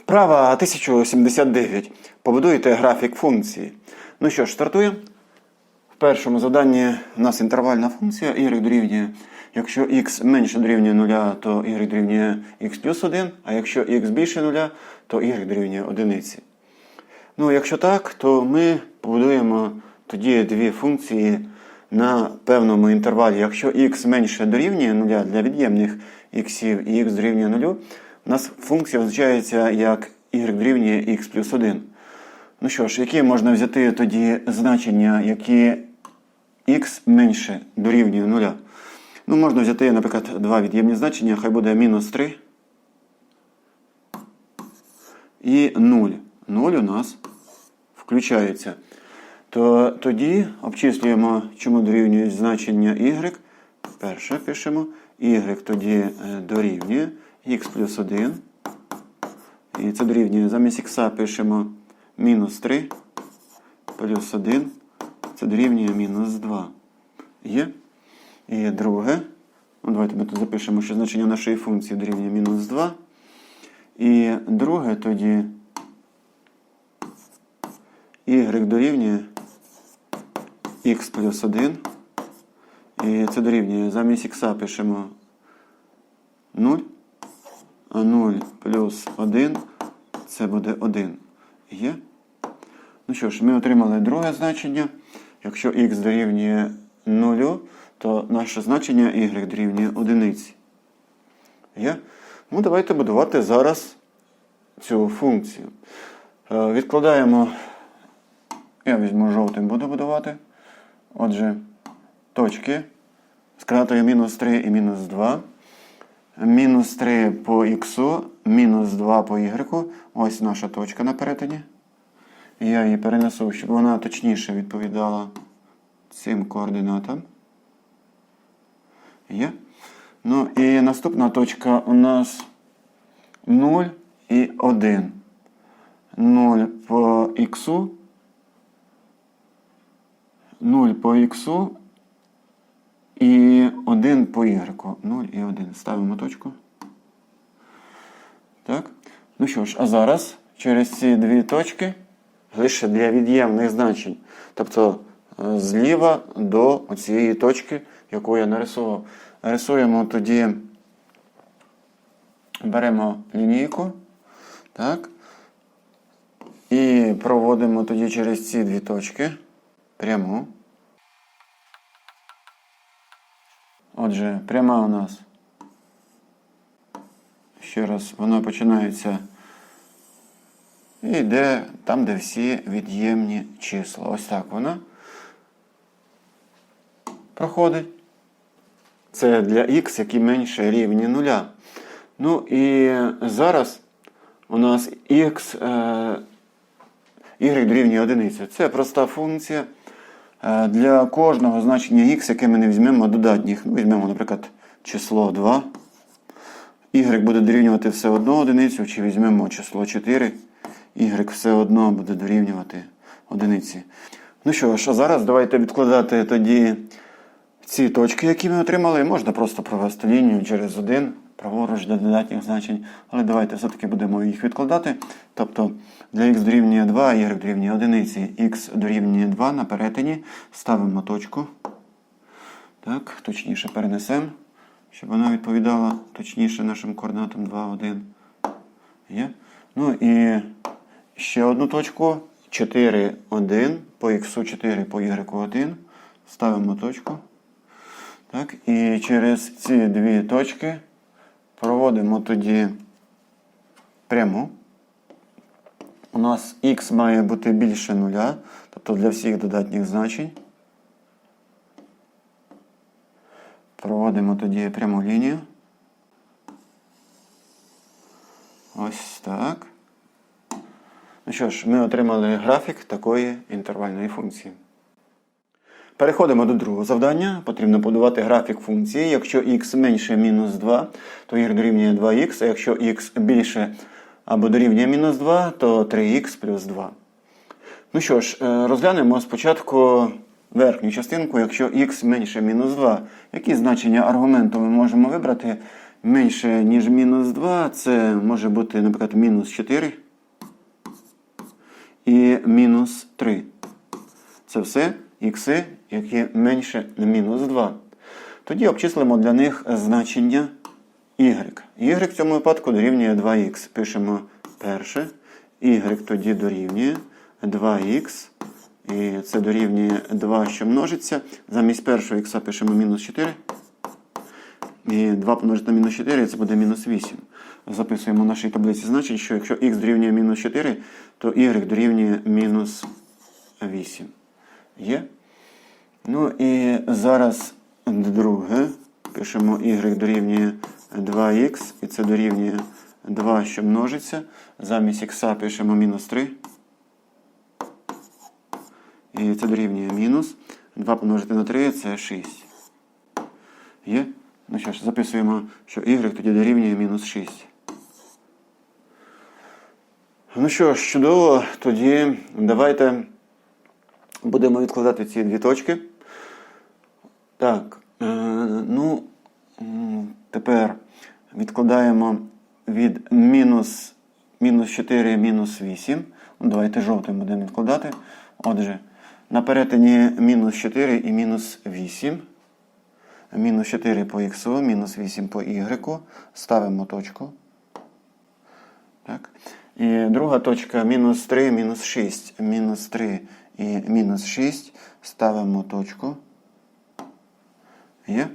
Вправа 1079. Побудуйте графік функції. Ну що ж, стартуємо. В першому заданні у нас інтервальна функція y дорівнює. Якщо x менше дорівнює 0, то y дорівнює x плюс 1, а якщо x більше 0, то y дорівнює 1. Ну, якщо так, то ми побудуємо тоді дві функції на певному інтервалі. Якщо x менше дорівнює 0 для від'ємних x і x дорівнює 0, у нас функція визначається як y дорівнює x плюс 1. Ну що ж, які можна взяти тоді значення, які x менше дорівнює 0? Ну, можна взяти, наприклад, два від'ємні значення, хай буде мінус 3 і 0. 0 у нас включається. То тоді обчислюємо, чому дорівнює значення y. Перше пишемо. y тоді е, дорівнює x плюс 1. І це дорівнює замість х пишемо мінус 3 плюс 1. Це дорівнює мінус 2. Є? І друге. Ну, давайте ми тут запишемо, що значення нашої функції дорівнює мінус 2. І друге тоді y дорівнює x плюс 1. І це дорівнює замість х пишемо 0. А 0 плюс 1 це буде 1. Є? Ну що ж, ми отримали друге значення. Якщо х дорівнює 0, то наше значення y дорівнює 1. Є? Ну, давайте будувати зараз цю функцію. Е, Відкладаємо, я візьму жовтим, буду будувати. Отже, точки з кратою мінус 3 і мінус 2. Мінус 3 по х, мінус 2 по y. Ось наша точка на перетині. Я її перенесу, щоб вона точніше відповідала цим координатам. Є. Ну і наступна точка у нас 0 і 1. 0 по х. 0 по х і 1 по y. 0 і 1. Ставимо точку. Так. Ну що ж, а зараз через ці дві точки лише для від'ємних значень. Тобто е, зліва до цієї точки, яку я нарисував. Рисуємо тоді, беремо лінійку. Так. І проводимо тоді через ці дві точки пряму. Отже, пряма у нас. Ще раз, вона починається і йде там, де всі від'ємні числа. Ось так вона проходить. Це для х, які менше рівні нуля. Ну і зараз у нас х е, y дорівнює одиниці. Це проста функція. Е, Для кожного значення х, яке ми не візьмемо додатніх. Ну, Візьмемо, наприклад, число 2. Y буде дорівнювати все одно одиницю, чи візьмемо число 4. Y все одно буде дорівнювати одиниці. Ну що ж, а зараз давайте відкладати тоді ці точки, які ми отримали. Можна просто провести лінію через один, праворуч до додатніх значень. Але давайте все-таки будемо їх відкладати. Тобто для х дорівнює 2, y дорівнює 1, х дорівнює 2 на перетині. Ставимо точку. Так, точніше перенесемо, щоб вона відповідала точніше нашим координатам 2, 1. Є. Ну і ще одну точку. 4, 1, по х 4 по y 1. Ставимо точку. Так, І через ці дві точки проводимо тоді пряму. У нас х має бути більше нуля, тобто для всіх додатніх значень. Проводимо тоді пряму лінію. Ось так. Ну що ж, ми отримали графік такої інтервальної функції. Переходимо до другого завдання. Потрібно будувати графік функції. Якщо х менше мінус 2, то y дорівнює 2х, а якщо х більше або дорівнює мінус 2, то 3х плюс 2. Ну що ж, е, розглянемо спочатку верхню частинку, якщо х менше мінус 2. Які значення аргументу ми можемо вибрати, менше, ніж мінус 2, це може бути, наприклад, мінус 4 і мінус 3. Це все ікси, які менше мінус 2. Тоді обчислимо для них значення y. y в цьому випадку дорівнює 2х. Пишемо перше. y тоді дорівнює 2х. І це дорівнює 2, що множиться. Замість першого х пишемо мінус 4. І 2 помножити на мінус 4, це буде мінус 8. Записуємо в нашій таблиці значень, що якщо х дорівнює мінус 4, то y дорівнює мінус 8. Є? Ну і зараз друге. Пишемо y дорівнює 2х, і це дорівнює 2, що множиться. Замість х пишемо мінус 3. І це дорівнює мінус. 2 помножити на 3 це 6. Є? Ну що ж, записуємо, що y тоді дорівнює мінус 6. Ну що ж, чудово, тоді давайте будемо відкладати ці дві точки. Так, е, ну, тепер відкладаємо від мінус, мінус 4 мінус 8. Ну, давайте жовтим будемо відкладати. Отже, на перетині мінус 4 і мінус 8. Мінус 4 по х, мінус 8 по y. Ставимо точку. Так. І друга точка мінус 3, мінус 6. Мінус 3 і мінус 6. Ставимо точку. Є.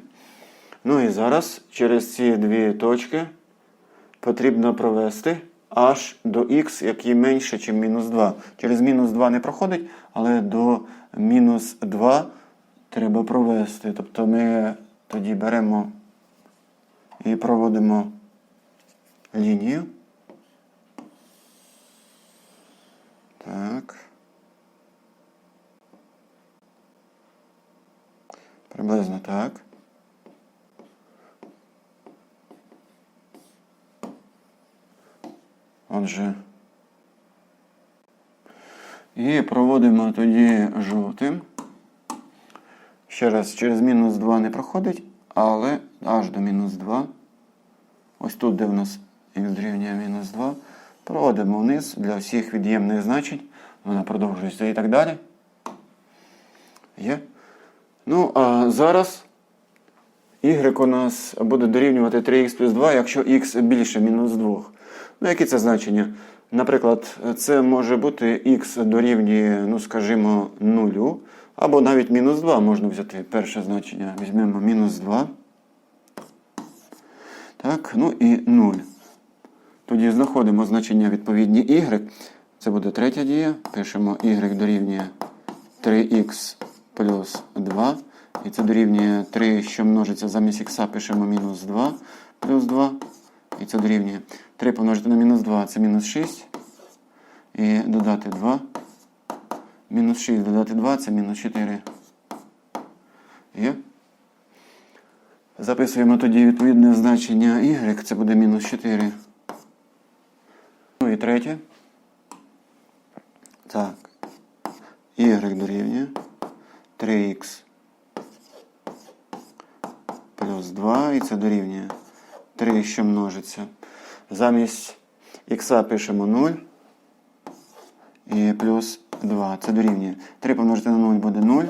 Ну і зараз через ці дві точки потрібно провести аж до х, який менше, ніж мінус 2. Через мінус 2 не проходить, але до мінус 2 треба провести. Тобто ми тоді беремо і проводимо лінію. Так. Приблизно так. Отже. І проводимо тоді жовтим. Ще раз, через мінус 2 не проходить, але аж до мінус 2. Ось тут, де в нас х дорівнює мінус 2. Проводимо вниз для всіх від'ємних значень. Вона продовжується і так далі. Є. Ну, а зараз y у нас буде дорівнювати 3х плюс 2, якщо х більше мінус 2. Ну, які це значення? Наприклад, це може бути х дорівнює, ну, скажімо, 0, або навіть мінус 2 можна взяти перше значення. Візьмемо мінус 2. Так, ну і 0. Тоді знаходимо значення відповідні y. Це буде третя дія. Пишемо y дорівнює 3х плюс 2. І це дорівнює 3, що множиться замість х, пишемо мінус 2 плюс 2. І це дорівнює 3 помножити на мінус 2 це мінус 6. І додати 2. Мінус 6 додати 2 це мінус 4. Є? Записуємо тоді відповідне значення y, це буде мінус 4. Ну і третє. Так. Y дорівнює 3х плюс 2, і це дорівнює 3, що множиться. Замість х пишемо 0 і плюс 2. Це дорівнює. 3 помножити на 0 буде 0,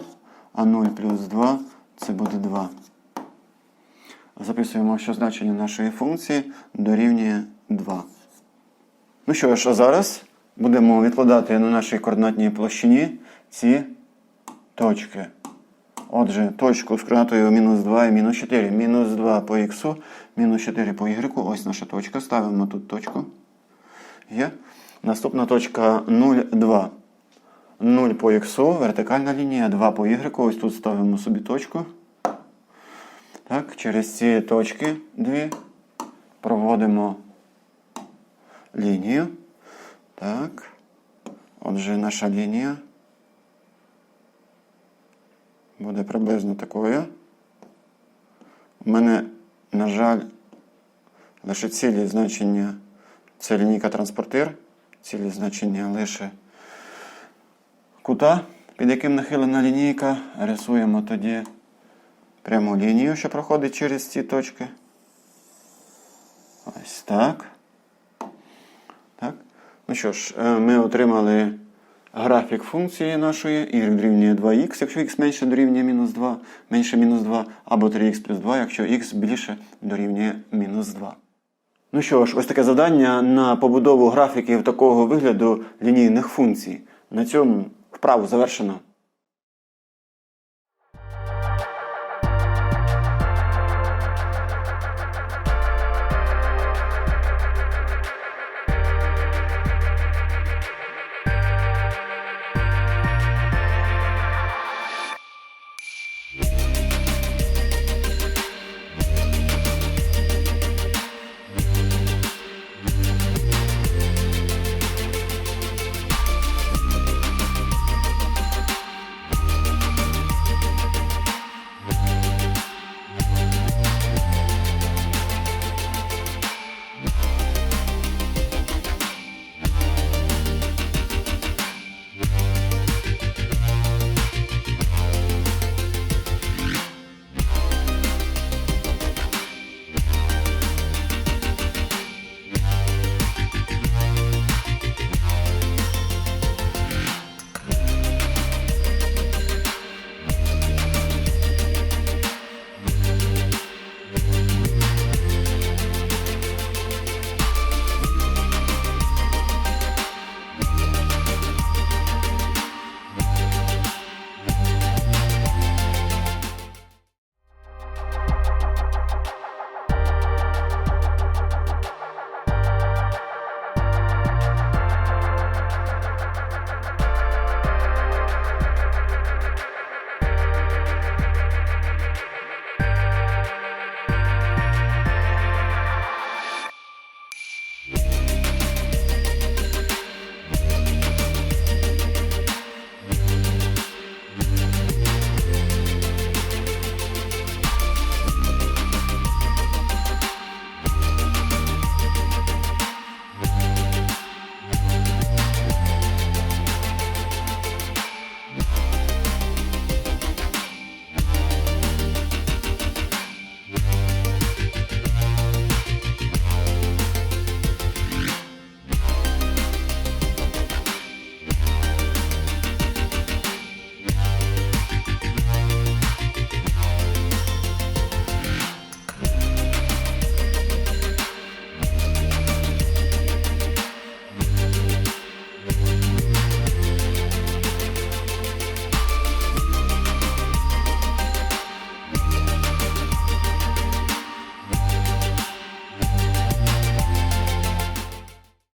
а 0 плюс 2 це буде 2. Записуємо, що значення нашої функції дорівнює 2. Ну що ж, а зараз будемо відкладати на нашій координатній площині ці точки. Отже, точку з координатою мінус 2 і мінус 4. Мінус 2 по х, мінус 4 по y. Ось наша точка. Ставимо тут точку. Є. Наступна точка 0, 2. 0 по х, вертикальна лінія, 2 по y. Ось тут ставимо собі точку. Так, через ці точки дві проводимо лінію. Так. Отже, наша лінія буде приблизно такою. У мене, на жаль, лише цілі значення це лінійка транспортир, цілі значення лише кута, під яким нахилена лінійка. Рисуємо тоді пряму лінію, що проходить через ці точки. Ось так. Так. Ну що ж, е, ми отримали графік функції нашої y дорівнює 2х, якщо х менше дорівнює мінус 2, менше мінус 2, або 3х плюс 2, якщо х більше дорівнює мінус 2. Ну що ж, ось таке завдання на побудову графіків такого вигляду лінійних функцій. На цьому вправу завершено.